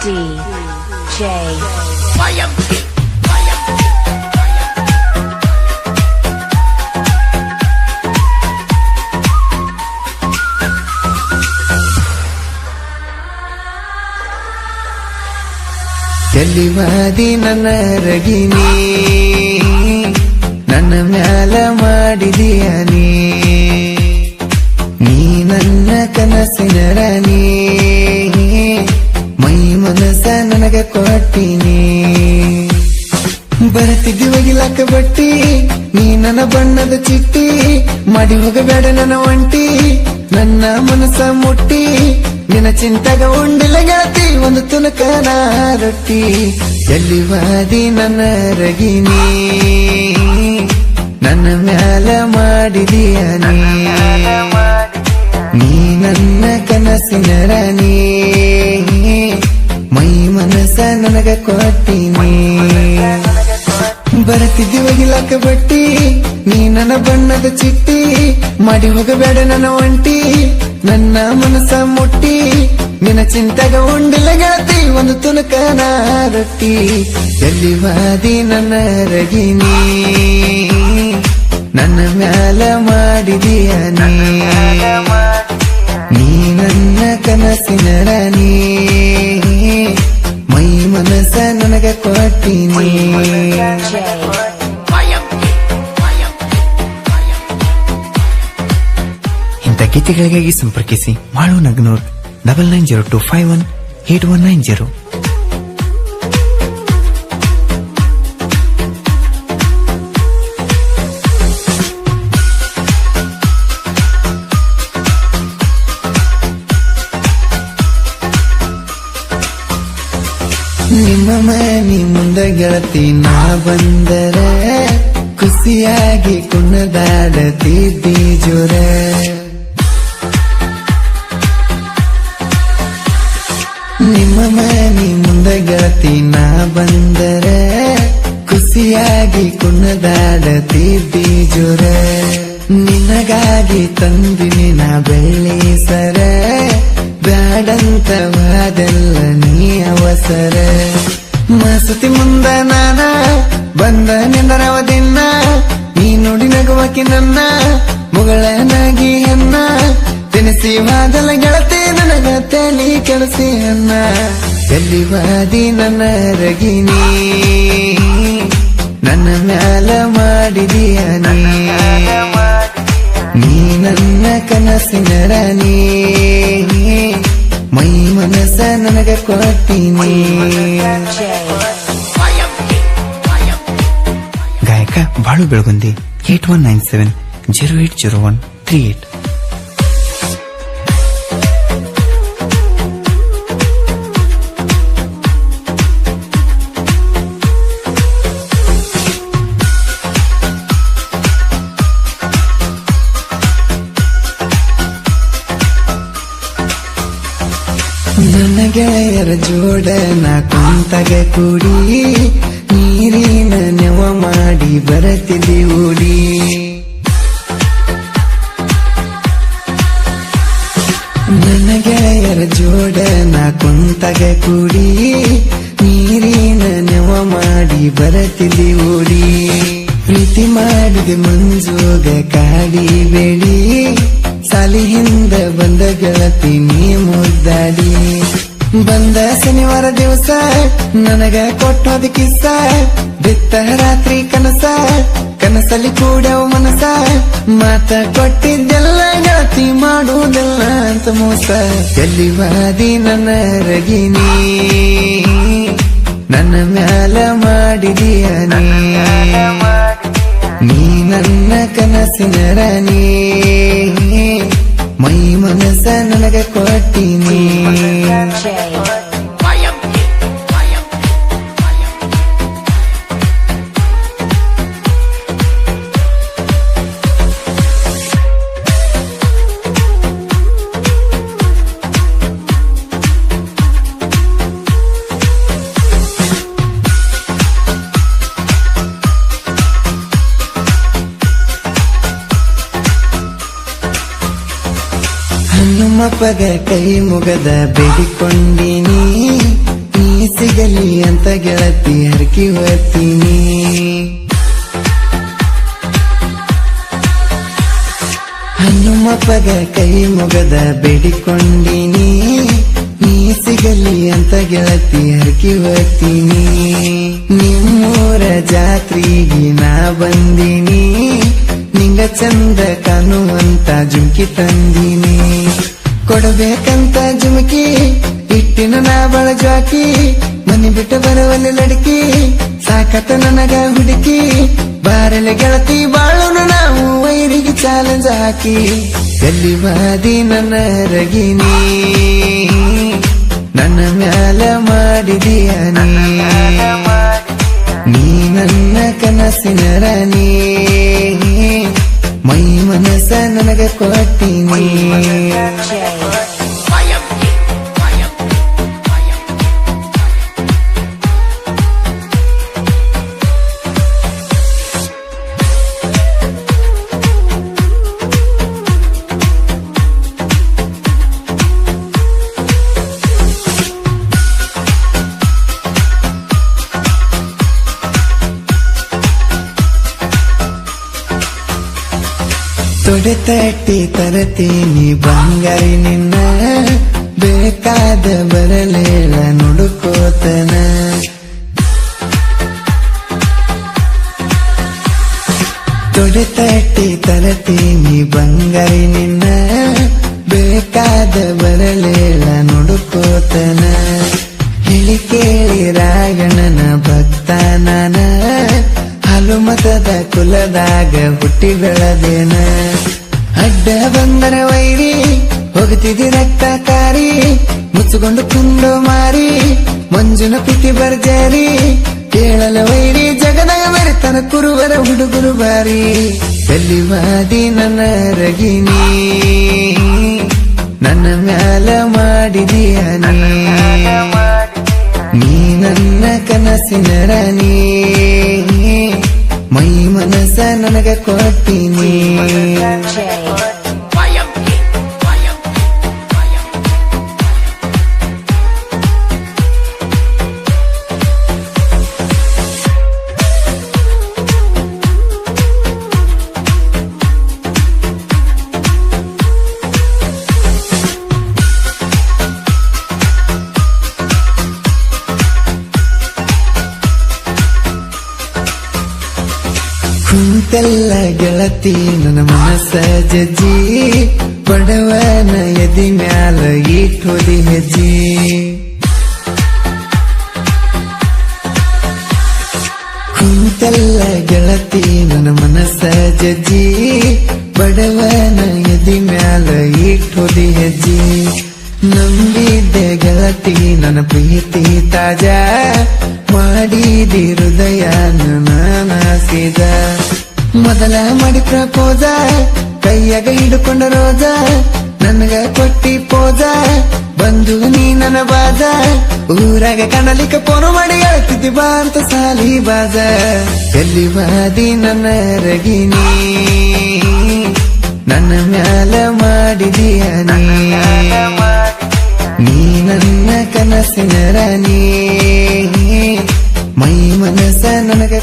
DJ. ಎಲ್ಲಿವಾದಿ ನನ್ನ ರಗಿನಿ ನನ್ನ ಮ್ಯಾಲ ಮಾಡಿದೀಯ ನೀ ನೀ ನನ್ನ ಕನಸಿನ ರಾಣಿ ಮೈ ಮನಸ ನನಗ ಕೊಟ್ಟಿನಿ ಬರತಿದ್ದಿ ಒಗಿಲಾಕ ಬಟ್ಟಿ? ನೀ ನನ್ನ ಬಣ್ಣದ ಚಿಟ್ಟಿ. ಮಾಡಿ ಹೋಗಬೇಡ ನನ್ನ ಒಂಟಿ. ನನ್ನ ಮನಸ ಮುಟ್ಟಿ. ನಿನ್ನ ಚಿಂತೆಗ ಉಂಡಿಲ್ಲ ಗೆಳತಿ, ಒಂದು ತುನಕನ ರೊಟ್ಟಿ. ಎಲ್ಲಿ ವಾದಿ ನನ್ನ ರಗಿನಿ? ನನ್ನ ಮ್ಯಾಲ ಮಾಡಿದೀಯ ನೀ? ನೀ ನನ್ನ ಕನಸಿನ ರಾಣಿ. ಮೈ ಮನಸ ನನಗ ಕೊಟ್ಟಿನಿ. ಬರತಿದ್ದಿ ಒಗಿಲಾಕ ಬಟ್ಟಿ, ನೀ ನನ್ನ ಬಣ್ಣದ ಚಿಟ್ಟಿ, ಮಾಡಿ ಹೋಗಬೇಡ ನನ್ನ ಒಂಟಿ, ನನ್ನ ಮನಸ ಮುಟ್ಟಿ, ನಿನ್ನ ಚಿಂತೆಗ ಉಂಡಿಲ್ಲ ಗೆಳತಿ, ಒಂದು ತುನಕನ ರೊಟ್ಟಿ. ಎಲ್ಲಿ ವಾದಿ ನನ್ನ ರಗಿನಿ? ನನ್ನ ಮ್ಯಾಲ ಮಾಡಿದೀಯ ನೀ? ನನ್ನ ಕನಸಿನ ಕೊಟ್ಟಿನಿ ಇಂಥ ಗೀತೆಗಳಿಗಾಗಿ ಸಂಪರ್ಕಿಸಿ Malu Nagnur double nine zero two five one eight one nine zero ನಿಮ್ಮ ನೀ ಮುಂದೆ ಗೆಳತಿ ನಾ ಬಂದರೆ ಖುಷಿಯಾಗಿ ಕುಣದಾಡತಿದ್ದಿ ಬೀಜುರೆ. ನಿಮ್ಮ ನೀ ಮುಂದೆ ಗೆಳತಿ ನಾ ಬಂದರೆ ಖುಷಿಯಾಗಿ ಕುಣದಾಡತಿದ್ದಿ ಬೀಜುರೆ. ನಿನಗಾಗಿ ತಂದಿನಿ ನಾ ಬೆಳ್ಳಿ ಸರ ಬ್ಯಾಡಂತ ಅವಸರ ಮಸತಿ ಮುಂದ ನಾನ ಬಂದ ನಿಂದರವ ದಿನ ನೀ ನೋಡಿ ನಗುವಕಿ ನನ್ನ, ಮುಗಳನಾಗಿ ಅನ್ನ ತಿನಿಸಿ ವಾದಲ ಗೆಳತಿ ನನಗ ತಲಿ ಕೆಲಸಿ ಅನ್ನ ಎಲ್ಲಿ ವಾದಿ ನನ್ನ ರಗಿನಿ? ನನ್ನ ಮ್ಯಾಲ ಮಾಡಿದೀಯ ನೀ ನನ್ನ ಕನಸಿನ ರಾಣಿ? ಮೈ ಮನಸ್ಸ ನನಗ ಕೊಟ್ಟಿನಿ ಗಾಯಕ Balu Belagundi eight one nine seven zero eight zero one three eight ಗೆಳೆಯರ ಜೋಡನ ಕುಂತಗೆ ಕೂಡಿ, ನೀರಿನ ನೆವ ಮಾಡಿ ಬರತಿದಿ ಓಡಿ. ನನ್ನ ಗೆಳೆಯರ ಜೋಡನ ಕುಂತಗೆ ಕುಂತಗ ಕೂಡಿ, ನೀರಿನ ನೆವ ಮಾಡಿ ಬರತಿದಿ ಓಡಿ. ಪ್ರೀತಿ ಮಾಡಿದೆ ಮಂಜೋಗ ಕಾಡಿ ಬೆಳಿ ಸಲಿಹಿಂದ ಬಂದ ಗೆಳತಿ ನೀ ಮುದ್ದಾಡಿ. ಬಂದ ಶನಿವಾರ ದಿವಸ, ನನಗ ಕೊಟ್ಟೋದ ಕಿಸ್ಸ, ಬಿತ್ತ ರಾತ್ರಿ ಕನಸ, ಕನಸಲ್ಲಿ ಕೂಡ ಮನಸ, ಮಾತ ಕೊಟ್ಟಿದ್ದೆಲ್ಲ ಗೆಳತಿ ಮಾಡುವುದಿಲ್ಲ ಅಂತ ಮೋಸ. ಎಲ್ಲಿವಾದಿ ನನ್ನ ರಗಿನಿ, ನನ್ನ ಮ್ಯಾಲ ಮಾಡಿದೀಯ ನೀ ನನ್ನ ಕನಸಿನ ರಾಣಿ, ಮೈ ಮನಸ ನನಗ ಕೊಟ್ಟಿನಿ. ಹನುಮಪ್ಪಗ ಕೈ ಮುಗದ ಬೇಡಿಕೊಂಡಿನಿ. ಸಿಗಲಿ ಅಂತ ಗೆಳತಿ ಹರಕಿ ಹೋಗ್ತೀನಿ. ಹನುಮಪ್ಪಗ ಕೈ ಮುಗದ ಬೇಡಿಕೊಂಡಿನಿ. ನೀ ಸಿಗಲಿ ಅಂತ ಗೆಳತಿ ಹರಕಿ ಹೋಗ್ತೀನಿ. ನಿಮ್ಮೂರ ಜಾತ್ರೆಗೆ ನಾ ಬಂದಿನಿ. ನಿಂಗ ಚಂದ ಕಾಣುವಂತ ಜುಂಕಿ ತಂದಿನಿ. ಕೊಡಬೇಕಂತ ಜುಮ್ಕಿ ಇಟ್ಟಿನ ನಾ ಬಳಜಾಕಿ ಮನೆ ಬಿಟ್ಟ ಬರವಲ್ಲಿ ಲಡಕಿ ಸಾಕತ ನನಗ ಹುಡುಕಿ, ಬಾರಲೆ ಗೆಳತಿ ಬಾಳು ನಾವು ವೈರಿಗೆ ಚಾಲೆಂಜ್ ಹಾಕಿ. ಎಲ್ಲಿ ಬಾದಿ ನನ್ನ ರಗಿನಿ, ನನ್ನ ಮ್ಯಾಲ ಮಾಡಿದೀಯ ನೀ. ನನ್ನ ಕನಸಿನ ರಾಣಿ, ಮೈ ಮನಸ್ಸ ನನಗ ಕೊಟ್ಟಿನಿ. ತೊಡೆ ತಟ್ಟಿ ತರತೀನಿ, ಬಂಗಾರಿ ನಿನ್ನ ಬೇಕಾದ ಬರಲೇಳ ನುಡುಕೋತನ. ತೊಡೆ ತಟ್ಟಿ ತರತೀನಿ, ಬಂಗಾರಿ ನಿನ್ನ ಬೇಕಾದ ಬರಲೇಳ ನುಡುಕೋತನ. ಹೇಳಿ ಕೇಳಿ ರಾಗಣನ ಭಕ್ತ ನಾನ ಮತದ ಕುಲದಾಗ ಹುಟ್ಟಿ ಬೆಳದೇನ ಅಡ್ಡ ಬಂದರ ವೈರಿ ಹೋಗ್ತಿದಿ ರಕ್ತ ಕಾರಿ ಮುಚ್ಚಿಕೊಂಡು ಕುಂಡು ಮಾರಿ, ಮಂಜುನ ಪಿತಿ ಬರ್ಜಾರಿ, ಕೇಳಲ ವೈರಿ, ಜಗದಾಗ ಮರೆತನ ಕುರುವರ ಹುಡುಗರು ಬಾರಿ. ಬೆಲ್ಲಿವಾದಿ ನನ್ನ ರಗಿನಿ ನನ್ನ ಮ್ಯಾಲ ಮಾಡಿದೀಯ ನೀ? ನನ್ನ ಕನಸಿನ ರಾಣಿ? ಮೈ ಮನಸ್ಸ ನನಗ ಕೊಟ್ಟಿನಿ ಕುಂತೆಲ್ಲ ಗೆಳತಿ, ನನ್ನ ಮನಸ್ಸ ಜಜ್ಜಿ. ಬಡವನ ಎದಿ ಮ್ಯಾಲ ಇಟ್ಟೋದಿ ಹೆಜ್ಜಿ. ಕುಂತೆಲ್ಲ ಗೆಳತಿ, ನನ್ನ ಮನಸ್ಸ ಜಜ್ಜಿ. ಬಡವನ ಎದಿ ಮ್ಯಾಲ ಇಟ್ಟೋದಿ ಹೆಜ್ಜಿ. ನಂಬಿದ್ದೆ ಗೆಳತಿ, ನನ್ನ ಪ್ರೀತಿ ತಾಜಾ. ಮಾಡಿದಿ ಹೃದಯ ನಾನಾಸಿದ. ಮೊದಲ ಮಾಡಿ ಪ್ರಪೋಸ, ಕೈಯಾಗ ಹಿಡ್ಕೊಂಡ ರೋಜ, ನನಗ ಕೊಟ್ಟಿ ಪೋಜ, ಬಂದು ನೀ ನನ್ನ ಬಾಜ, ಊರಾಗ ಕಣಲಿಕ್ಕೆ ಪೋನು ಮಾಡಿ ಹೇಳ್ತಿದ್ದಿ ಭಾರತ ಸಾಲಿ ಬಾಜ. ಎಲ್ಲಿ ಬಾದಿ ನನ್ನ ರಗಿನಿ ನನ್ನ ಮ್ಯಾಲ ಮಾಡಿದೀಯ ನೀ. ನನ್ನ ಕನಸಿನ ರಾಣಿ, ಮೈ ಮನಸ್ಸ ನನಗ